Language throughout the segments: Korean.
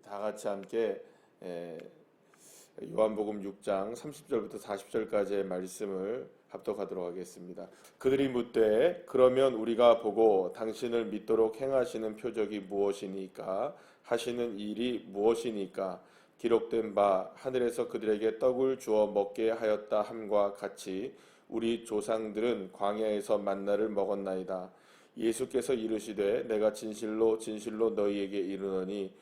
다 같이 함께 에, 요한복음 6장 30절부터 40절까지의 말씀을 합독하도록 하겠습니다. 그들이 묻되 그러면 우리가 보고 당신을 믿도록 행하시는 표적이 무엇이니까 하시는 일이 무엇이니까 기록된 바 하늘에서 그들에게 떡을 주어 먹게 하였다 함과 같이 우리 조상들은 광야에서 만나를 먹었나이다. 예수께서 이르시되 내가 진실로 진실로 너희에게 이르노니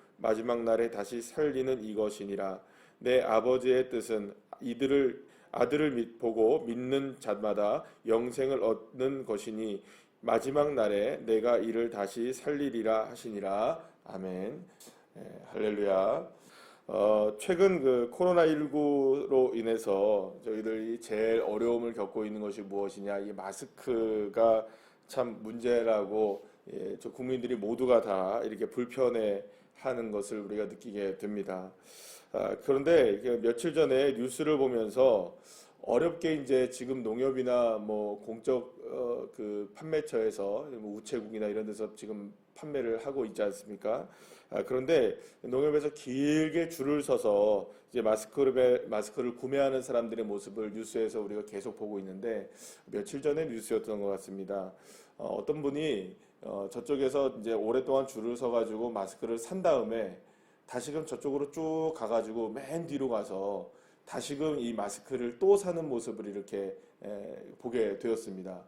마지막 날에 다시 살리는 이것이니라. 내 아버지의 뜻은 이들을 아들을 믿, 보고 믿는 자마다 영생을 얻는 것이니 마지막 날에 내가 이를 다시 살리리라 하시니라. 아멘. 예, 할렐루야. 어, 최근 그 코로나19로 인해서 저희들이 제일 어려움을 겪고 있는 것이 무엇이냐. 이 마스크가 참 문제라고 예, 저 국민들이 모두가 다 이렇게 불편해 하는 것을 우리가 느끼게 됩니다. 아, 그런데 며칠 전에 뉴스를 보면서 어렵게 이제 지금 농협이나 뭐 공적 어, 그 판매처에서 뭐 우체국이나 이런 데서 지금 판매를 하고 있지 않습니까? 아, 그런데 농협에서 길게 줄을 서서 이제 마스크를 마스크를 구매하는 사람들의 모습을 뉴스에서 우리가 계속 보고 있는데 며칠 전에 뉴스였던 것 같습니다. 어, 어떤 분이 어, 저쪽에서 이제 오랫동안 줄을 서가지고 마스크를 산 다음에 다시금 저쪽으로 쭉 가가지고 맨 뒤로 가서 다시금 이 마스크를 또 사는 모습을 이렇게 에, 보게 되었습니다.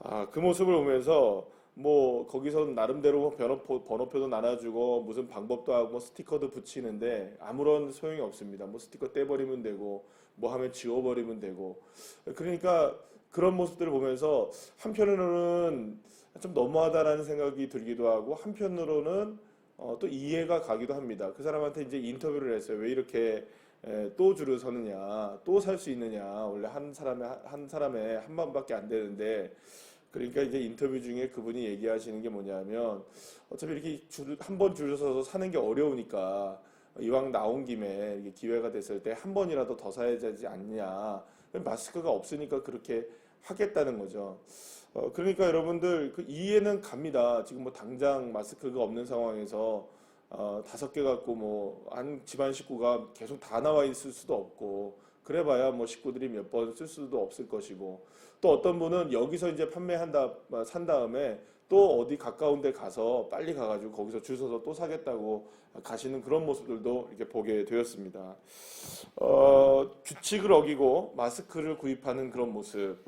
아, 그 모습을 보면서 뭐 거기서 나름대로 번호표, 번호표도 나눠주고 무슨 방법도 하고 스티커도 붙이는데 아무런 소용이 없습니다. 뭐 스티커 떼버리면 되고 뭐 하면 지워버리면 되고 그러니까 그런 모습들을 보면서 한편으로는 좀 너무하다라는 생각이 들기도 하고 한편으로는 어, 또 이해가 가기도 합니다. 그 사람한테 이제 인터뷰를 했어요. 왜 이렇게 에, 또 줄을 서느냐, 또 살 수 있느냐. 원래 한 사람에 한 사람에 한 번밖에 안 되는데 그러니까 이제 인터뷰 중에 그분이 얘기하시는 게 뭐냐면 어차피 이렇게 한번 줄을 서서 사는 게 어려우니까 이왕 나온 김에 기회가 됐을 때 한 번이라도 더 사야 되지 않냐. 마스크가 없으니까 그렇게 하겠다는 거죠. 어, 그러니까 여러분들 그 이해는 갑니다. 지금 뭐 당장 마스크가 없는 상황에서 어, 다섯 개 갖고 뭐 한 집안 식구가 계속 다 나와 있을 수도 없고 그래봐야 뭐 식구들이 몇 번 쓸 수도 없을 것이고 또 어떤 분은 여기서 이제 판매한다 산 다음에 또 어디 가까운 데 가서 빨리 가가지고 거기서 줄 서서 또 사겠다고 가시는 그런 모습들도 이렇게 보게 되었습니다. 어, 규칙을 어기고 마스크를 구입하는 그런 모습.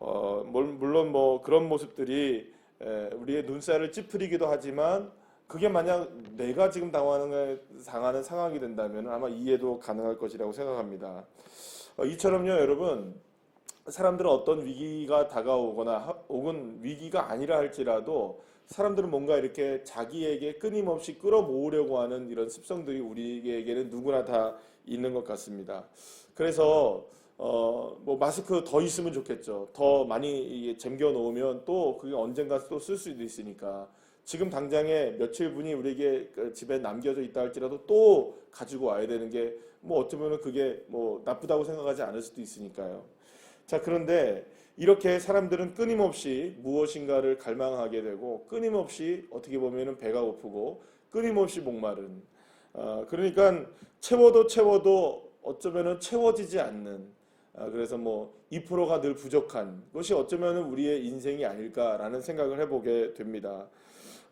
어, 물론 뭐 그런 모습들이 에, 우리의 눈살을 찌푸리기도 하지만 그게 만약 내가 지금 당하는, 당하는 상황이 된다면 아마 이해도 가능할 것이라고 생각합니다. 어, 이처럼요, 여러분. 사람들은 어떤 위기가 다가오거나 혹은 위기가 아니라 할지라도 사람들은 뭔가 이렇게 자기에게 끊임없이 끌어모으려고 하는 이런 습성들이 우리에게는 누구나 다 있는 것 같습니다. 그래서 어, 뭐 마스크 더 있으면 좋겠죠. 더 많이 잼겨 놓으면 또 그게 언젠가 또 쓸 수도 있으니까. 지금 당장에 며칠 분이 우리에게 그 집에 남겨져 있다 할지라도 또 가지고 와야 되는 게 뭐 어쩌면 그게 뭐 나쁘다고 생각하지 않을 수도 있으니까요. 자, 그런데 이렇게 사람들은 끊임없이 무엇인가를 갈망하게 되고 끊임없이 어떻게 보면은 배가 고프고 끊임없이 목마른 어, 그러니까 채워도 채워도 어쩌면은 채워지지 않는 아, 그래서 뭐 2%가 늘 부족한 것이 어쩌면은 우리의 인생이 아닐까라는 생각을 해보게 됩니다.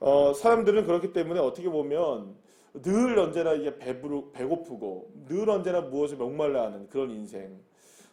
어, 사람들은 그렇기 때문에 어떻게 보면 늘 언제나 이게 배부르, 배고프고 늘 언제나 무엇을 목말라 하는 그런 인생.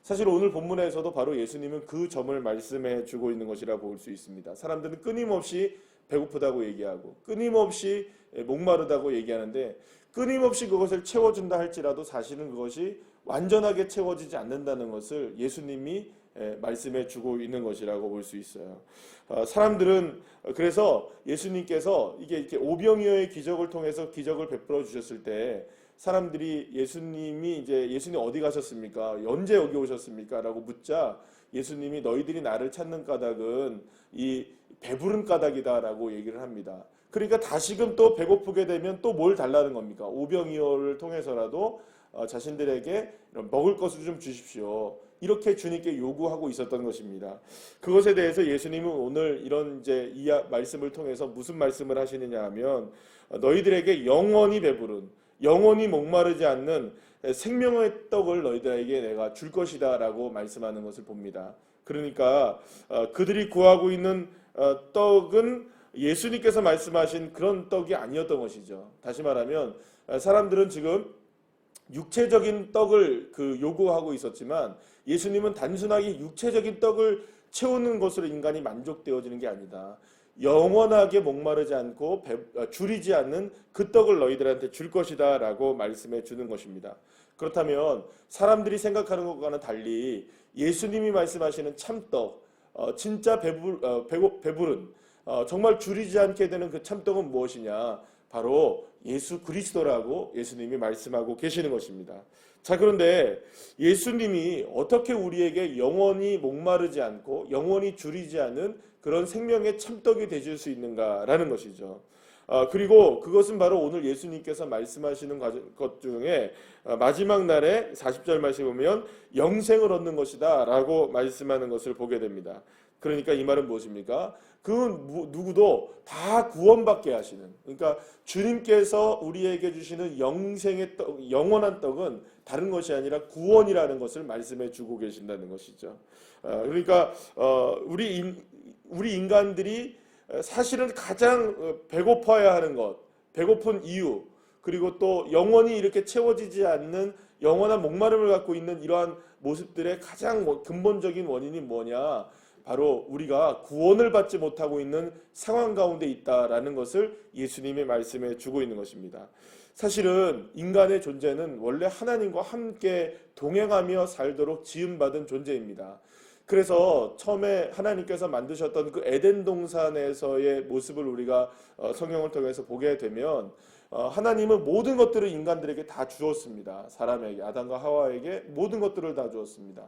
사실 오늘 본문에서도 바로 예수님은 그 점을 말씀해 주고 있는 것이라 볼 수 있습니다. 사람들은 끊임없이 배고프다고 얘기하고 끊임없이 목마르다고 얘기하는데 끊임없이 그것을 채워준다 할지라도 사실은 그것이 완전하게 채워지지 않는다는 것을 예수님이 에, 말씀해 주고 있는 것이라고 볼 수 있어요. 어, 사람들은 어, 그래서 예수님께서 이게 이렇게 오병이어의 기적을 통해서 기적을 베풀어 주셨을 때 사람들이 예수님이 이제 예수님 어디 가셨습니까? 언제 여기 오셨습니까? 라고 묻자 예수님이 너희들이 나를 찾는 까닭은 이 배부른 까닭이다라고 얘기를 합니다. 그러니까 다시금 또 배고프게 되면 또 뭘 달라는 겁니까? 오병이어를 통해서라도 어, 자신들에게 이런 먹을 것을 좀 주십시오. 이렇게 주님께 요구하고 있었던 것입니다. 그것에 대해서 예수님은 오늘 이런 이제 이 말씀을 통해서 무슨 말씀을 하시느냐 하면 어, 너희들에게 영원히 배부른 영원히 목마르지 않는 생명의 떡을 너희들에게 내가 줄 것이다라고 말씀하는 것을 봅니다. 그러니까 어, 그들이 구하고 있는 어, 떡은 예수님께서 말씀하신 그런 떡이 아니었던 것이죠. 다시 말하면 어, 사람들은 지금 육체적인 떡을 그 요구하고 있었지만 예수님은 단순하게 육체적인 떡을 채우는 것으로 인간이 만족되어지는 게 아니다. 영원하게 목마르지 않고 배, 어, 줄이지 않는 그 떡을 너희들한테 줄 것이다 라고 말씀해 주는 것입니다. 그렇다면 사람들이 생각하는 것과는 달리 예수님이 말씀하시는 참떡, 어, 진짜 배불, 어, 배고, 배부른 어, 정말 줄이지 않게 되는 그 참떡은 무엇이냐? 바로 예수 그리스도라고 예수님이 말씀하고 계시는 것입니다. 자, 그런데 예수님이 어떻게 우리에게 영원히 목마르지 않고 영원히 줄이지 않은 그런 생명의 참떡이 되줄 수 있는가라는 것이죠. 아, 그리고 그것은 바로 오늘 예수님께서 말씀하시는 것 중에 아, 마지막 날에 40절 말씀 보면 영생을 얻는 것이다 라고 말씀하는 것을 보게 됩니다. 그러니까 이 말은 무엇입니까? 그 누구도 다 구원받게 하시는 그러니까 주님께서 우리에게 주시는 영생의 떡, 영원한 떡은 다른 것이 아니라 구원이라는 것을 말씀해 주고 계신다는 것이죠. 아, 그러니까 어, 우리 우리 인간들이 사실은 가장 어, 배고파야 하는 것, 배고픈 이유, 그리고 또 영원히 이렇게 채워지지 않는 영원한 목마름을 갖고 있는 이러한 모습들의 가장 근본적인 원인이 뭐냐? 바로 우리가 구원을 받지 못하고 있는 상황 가운데 있다라는 것을 예수님의 말씀에 주고 있는 것입니다. 사실은 인간의 존재는 원래 하나님과 함께 동행하며 살도록 지음받은 존재입니다. 그래서 처음에 하나님께서 만드셨던 그 에덴 동산에서의 모습을 우리가 어, 성경을 통해서 보게 되면 어, 하나님은 모든 것들을 인간들에게 다 주었습니다. 사람에게 아담과 하와에게 모든 것들을 다 주었습니다.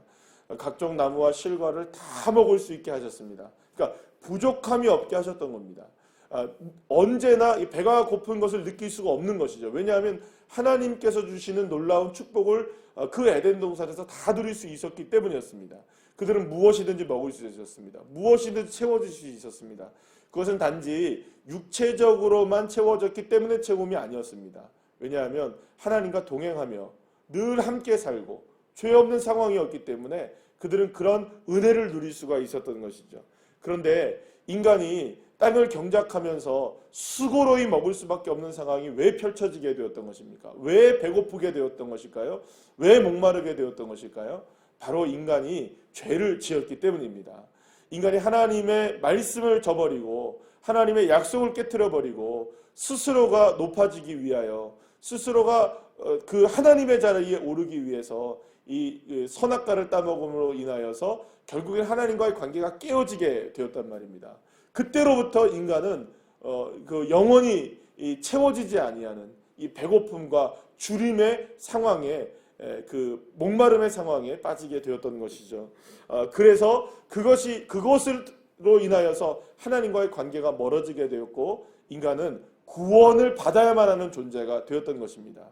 각종 나무와 실과를 다 먹을 수 있게 하셨습니다. 그러니까 부족함이 없게 하셨던 겁니다. 아, 언제나 배가 고픈 것을 느낄 수가 없는 것이죠. 왜냐하면 하나님께서 주시는 놀라운 축복을 어, 그 에덴 동산에서 다 누릴 수 있었기 때문이었습니다. 그들은 무엇이든지 먹을 수 있었습니다. 무엇이든지 채워질 수 있었습니다. 그것은 단지 육체적으로만 채워졌기 때문에 채움이 아니었습니다. 왜냐하면 하나님과 동행하며 늘 함께 살고 죄 없는 상황이었기 때문에 그들은 그런 은혜를 누릴 수가 있었던 것이죠. 그런데 인간이 땅을 경작하면서 수고로이 먹을 수밖에 없는 상황이 왜 펼쳐지게 되었던 것입니까? 왜 배고프게 되었던 것일까요? 왜 목마르게 되었던 것일까요? 바로 인간이 죄를 지었기 때문입니다. 인간이 하나님의 말씀을 저버리고 하나님의 약속을 깨뜨려 버리고 스스로가 높아지기 위하여 스스로가 어, 그 하나님의 자리에 오르기 위해서 이 선악과를 따먹음으로 인하여서 결국엔 하나님과의 관계가 깨어지게 되었단 말입니다. 그때로부터 인간은 어, 그 영원히 채워지지 아니하는 이 배고픔과 주림의 상황에 그 목마름의 상황에 빠지게 되었던 것이죠. 어, 그래서 그것이 그것으로 인하여서 하나님과의 관계가 멀어지게 되었고 인간은 구원을 받아야만 하는 존재가 되었던 것입니다.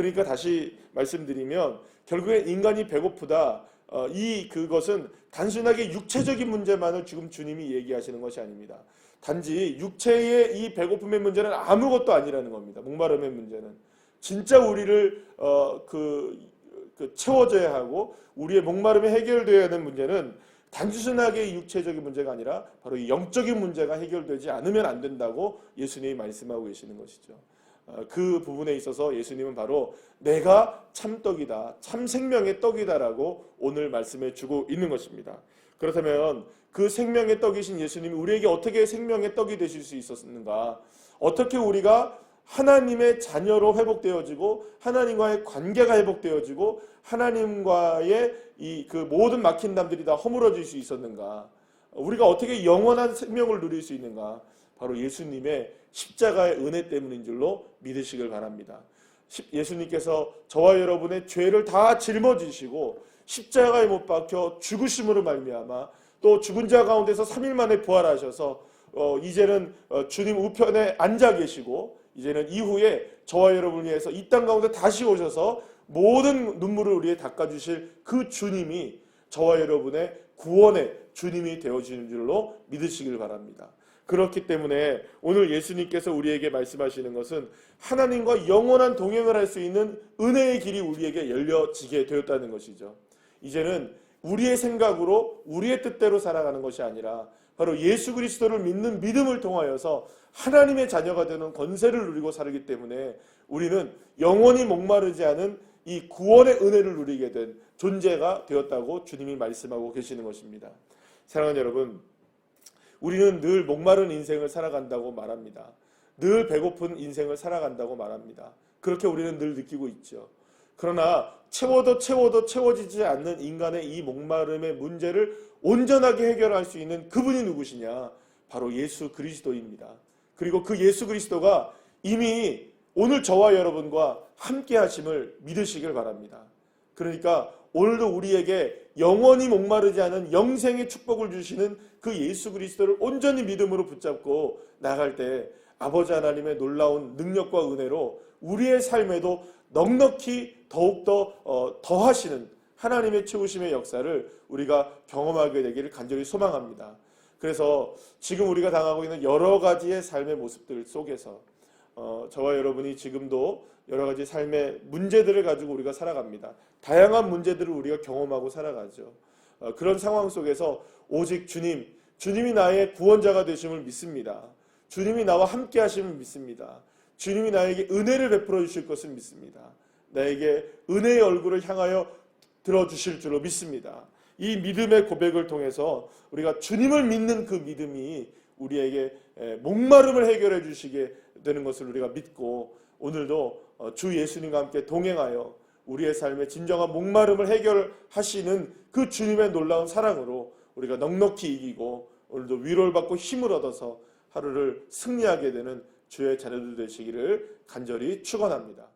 그러니까 다시 말씀드리면 결국에 인간이 배고프다. 어, 이 그것은 단순하게 육체적인 문제만을 지금 주님이 얘기하시는 것이 아닙니다. 단지 육체의 이 배고픔의 문제는 아무것도 아니라는 겁니다. 목마름의 문제는 진짜 우리를 어, 그, 그 채워져야 하고 우리의 목마름이 해결되어야 하는 문제는 단순하게 육체적인 문제가 아니라 바로 이 영적인 문제가 해결되지 않으면 안 된다고 예수님이 말씀하고 계시는 것이죠. 어, 그 부분에 있어서 예수님은 바로 내가 참떡이다, 참 생명의 떡이다라고 오늘 말씀해 주고 있는 것입니다. 그렇다면 그 생명의 떡이신 예수님이 우리에게 어떻게 생명의 떡이 되실 수 있었는가? 어떻게 우리가 하나님의 자녀로 회복되어지고 하나님과의 관계가 회복되어지고 하나님과의 이 그 모든 막힌 담들이 다 허물어질 수 있었는가? 우리가 어떻게 영원한 생명을 누릴 수 있는가? 바로 예수님의 십자가의 은혜 때문인 줄로 믿으시길 바랍니다. 예수님께서 저와 여러분의 죄를 다 짊어지시고 십자가에 못 박혀 죽으심으로 말미암아 또 죽은 자 가운데서 3일 만에 부활하셔서 어, 이제는 어, 주님 우편에 앉아 계시고 이제는 이후에 저와 여러분을 위해서 이 땅 가운데 다시 오셔서 모든 눈물을 우리에 닦아주실 그 주님이 저와 여러분의 구원의 주님이 되어지는 줄로 믿으시길 바랍니다. 그렇기 때문에 오늘 예수님께서 우리에게 말씀하시는 것은 하나님과 영원한 동행을 할 수 있는 은혜의 길이 우리에게 열려지게 되었다는 것이죠. 이제는 우리의 생각으로 우리의 뜻대로 살아가는 것이 아니라 바로 예수 그리스도를 믿는 믿음을 통하여서 하나님의 자녀가 되는 권세를 누리고 살기 때문에 우리는 영원히 목마르지 않은 이 구원의 은혜를 누리게 된 존재가 되었다고 주님이 말씀하고 계시는 것입니다. 사랑하는 여러분, 우리는 늘 목마른 인생을 살아간다고 말합니다. 늘 배고픈 인생을 살아간다고 말합니다. 그렇게 우리는 늘 느끼고 있죠. 그러나 채워도 채워도 채워지지 않는 인간의 이 목마름의 문제를 온전하게 해결할 수 있는 그분이 누구시냐? 바로 예수 그리스도입니다. 그리고 그 예수 그리스도가 이미 오늘 저와 여러분과 함께 하심을 믿으시길 바랍니다. 그러니까 오늘도 우리에게 영원히 목마르지 않은 영생의 축복을 주시는 그 예수 그리스도를 온전히 믿음으로 붙잡고 나갈 때 아버지 하나님의 놀라운 능력과 은혜로 우리의 삶에도 넉넉히 더욱더 어, 더하시는 하나님의 채우심의 역사를 우리가 경험하게 되기를 간절히 소망합니다. 그래서 지금 우리가 당하고 있는 여러 가지의 삶의 모습들 속에서 어, 저와 여러분이 지금도 여러 가지 삶의 문제들을 가지고 우리가 살아갑니다. 다양한 문제들을 우리가 경험하고 살아가죠. 어, 그런 상황 속에서 오직 주님, 주님이 나의 구원자가 되심을 믿습니다. 주님이 나와 함께 하심을 믿습니다. 주님이 나에게 은혜를 베풀어 주실 것을 믿습니다. 나에게 은혜의 얼굴을 향하여 들어주실 줄로 믿습니다. 이 믿음의 고백을 통해서 우리가 주님을 믿는 그 믿음이 우리에게 목마름을 해결해 주시게 되는 것을 우리가 믿고 오늘도 어, 주 예수님과 함께 동행하여 우리의 삶의 진정한 목마름을 해결하시는 그 주님의 놀라운 사랑으로 우리가 넉넉히 이기고 오늘도 위로를 받고 힘을 얻어서 하루를 승리하게 되는 주의 자녀들 되시기를 간절히 축원합니다.